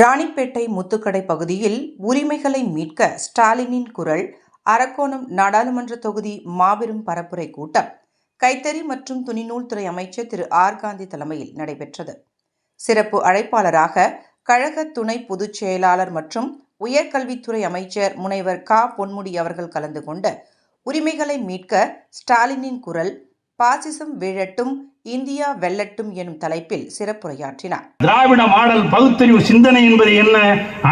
ராணிப்பேட்டை முத்துக்கடை பகுதியில் உரிமைகளை மீட்க ஸ்டாலினின் குரல் அரக்கோணம் நாடாளுமன்ற தொகுதி மாபெரும் பரப்புரை கூட்டம் கைத்தறி மற்றும் துணிநூல்துறை அமைச்சர் திரு. ஆர். காந்தி தலைமையில் நடைபெற்றது. சிறப்பு அழைப்பாளராக கழக துணை பொதுச் செயலாளர் மற்றும் உயர்கல்வித்துறை அமைச்சர் முனைவர் கா. பொன்முடி அவர்கள் கலந்து கொண்டு உரிமைகளை மீட்க ஸ்டாலினின் குரல் பாசிசம் வீழட்டும் இந்தியா வெல்லட்டும் எனும் தலைப்பில் சிறப்புரையாற்றினார். திராவிட மாடல் பகுத்தறிவு சிந்தனை என்பது என்ன?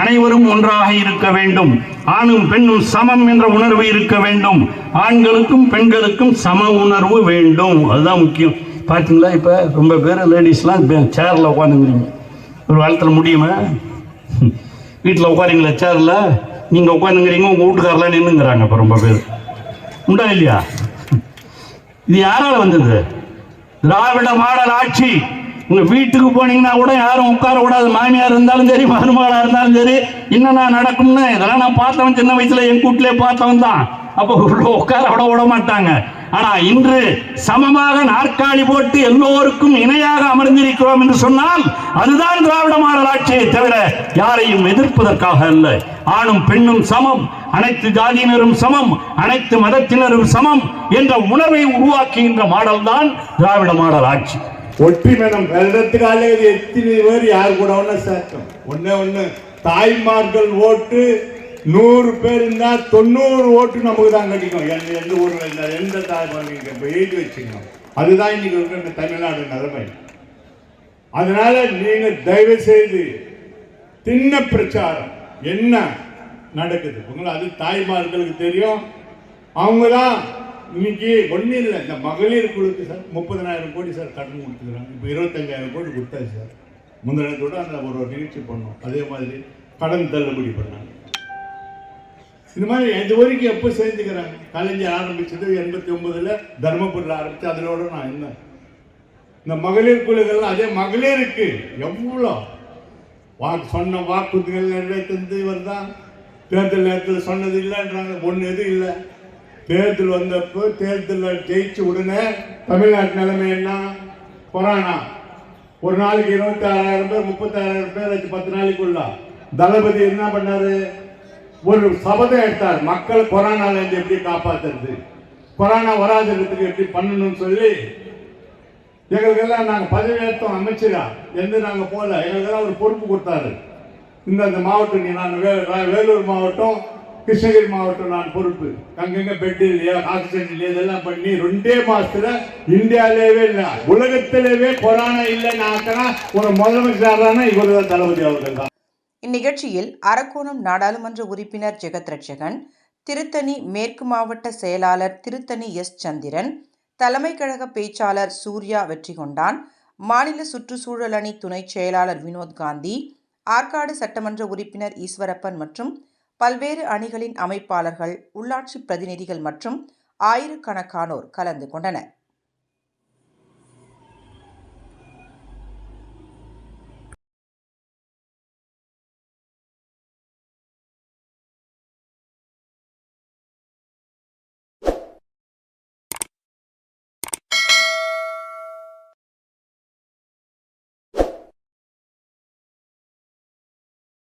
அனைவரும் ஒன்றாக இருக்க வேண்டும். ஆணும் பெண்ணும் சமம் என்ற உணர்வு இருக்க வேண்டும். ஆண்களுக்கும் பெண்களுக்கும் சம உணர்வு வேண்டும். அதுதான் முக்கியம். பார்த்தீங்களா? இப்போ ரொம்ப பேர் லேடிஸ்லாம் சேரில் உட்காந்துங்கிறீங்க ஒரு காலத்தில் முடியுமா? வீட்டில் உட்காருங்களா சேரில் நீங்கள் உட்காந்துங்கிறீங்க உங்கள் வீட்டுக்காரெலாம் நின்றுங்கிறாங்க இப்போ ரொம்ப பேர். உண்டா இல்லையா? இது யாரால வந்தது? திராவிட மாடல் ஆட்சி. உங்க வீட்டுக்கு போனீங்கன்னா கூட யாரும் உட்கார கூடாது. மாமியார் இருந்தாலும் சரி மருமகளா இருந்தாலும் சரி என்னென்ன நடக்கும்னு? இதெல்லாம் நான் பார்த்தவன் சின்ன வயசுல என் கூட்டிலே பார்த்தவன் தான் அப்போ உள்ள உட்கார விட விட மாட்டாங்க. ஆனா இன்று சமமாக நாற்காலி போட்டு எல்லோருக்கும் இணையாக அமர்ந்திருக்கிறோம் என்று சொன்னால் அதுதான் திராவிட மாடல் ஆட்சியை தவிர யாரையும் எதிர்ப்பதற்காக அல்ல. ஆணும் பெண்ணும் சமம் அனைத்து ஜாதியினரும் சமம் அனைத்து மதத்தினரும் சமம் என்ற உணர்வை உருவாக்குகின்ற மாடல் தான் திராவிட மாடல் ஆட்சி ஒற்றுமனம் வெள்ளத்துக்காலே எத்தனை பேர் யார் கூட ஒண்ணு சேர்க்கும்? ஒண்ணே ஒண்ணு. தாய்மார்கள் ஓட்டு நூறு பேர் இருந்தால் தொண்ணூறு ஓட்டு நமக்கு தான் கிடைக்கும். எந்த எந்த ஊரில் இருந்தா எந்த தாய்மார் நீங்க எழுதி வச்சுக்கணும். அதுதான் இன்னைக்கு இருக்கிற இந்த தமிழ்நாடு நிலைமை. அதனால நீங்கள் தயவு செய்து தின்ன பிரச்சாரம் என்ன நடக்குது? உங்களை அது தாய்மார்களுக்கு தெரியும். அவங்க தான் இன்னைக்கு ஒன்றும் இல்லை இந்த மகளிர் குழுக்கு சார் முப்பதனாயிரம் கோடி சார் கடன் கொடுத்துக்கிறாங்க இப்போ இருபத்தஞ்சாயிரம் கோடி கொடுத்தாச்சு சார். முந்தினத்தோடு அந்த ஒரு ஒரு நிகழ்ச்சி பண்ணோம். அதே மாதிரி கடன் தள்ளுபடி பண்ணாங்க. இந்த மாதிரி இது வரைக்கும் எப்போ சேர்ந்துக்கிறாங்க கலைஞர் ஆரம்பிச்சது எண்பத்தி ஒன்பதுல தர்மபுரியில் ஆரம்பிச்சு அதனோட நான் என்ன? இந்த மகளிர் குழுக்கள் அதே மகளிருக்கு எவ்வளோ? வாக்கு சொன்ன வாக்குறுதிகள் நிறைவேற்றது இவர் தான் தேர்தல் நேரத்தில் சொன்னது இல்லைன்றாங்க. ஒன்று எதுவும் இல்லை. தேர்தல் வந்தப்போ தேர்தலில் ஜெயிச்ச உடனே தமிழ்நாட்டு நிலைமை என்ன? கொரோனா. ஒரு நாளைக்கு இருபத்தி ஆறாயிரம் பேர் முப்பத்தாறாயிரம் பேர் வச்சு பத்து நாளைக்குள்ள. தளபதி என்ன பண்ணாரு? ஒரு சபதம் எடுத்தார். மக்கள் கொரோனாலேருந்து எப்படி காப்பாற்றுறது கொரோனா வராததுக்கு எப்படி பண்ணணும்னு சொல்லி எங்களுக்கெல்லாம் நாங்கள் பதவியேற்றோம் அமைச்சரா? எந்த நாங்கள் போகல. எங்களுக்கெல்லாம் ஒரு பொறுப்பு கொடுத்தாரு. இந்தந்த மாவட்டம் நீ நான் வே- வேலூர் மாவட்டம் கிருஷ்ணகிரி மாவட்டம் நான் பொறுப்பு. அங்கங்க பெட் இல்லையா? ஆக்சிஜன் இல்லையா? இதெல்லாம் பண்ணி ரெண்டே மாசத்துல இந்தியாவிலேயே இல்லை உலகத்திலேயே கொரோனா இல்லைன்னு ஆக்கினா ஒரு முதலமைச்சர் இவர் தான் தளபதி அவர்கள் தான். இந்நிகழ்ச்சியில் அரக்கோணம் நாடாளுமன்ற உறுப்பினர் ஜெகத் ரட்சகன் திருத்தணி மேற்கு மாவட்ட செயலாளர் திருத்தணி எஸ். சந்திரன் தலைமை கழக பேச்சாளர் சூர்யா வெற்றிகொண்டான் மாநில சுற்றுச்சூழல் அணி துணைச் செயலாளர் வினோத் காந்தி ஆற்காடு சட்டமன்ற உறுப்பினர் ஈஸ்வரப்பன் மற்றும் பல்வேறு அணிகளின் அமைப்பாளர்கள் உள்ளாட்சி பிரதிநிதிகள் மற்றும் ஆயிரக்கணக்கானோர் கலந்து கொண்டனர்.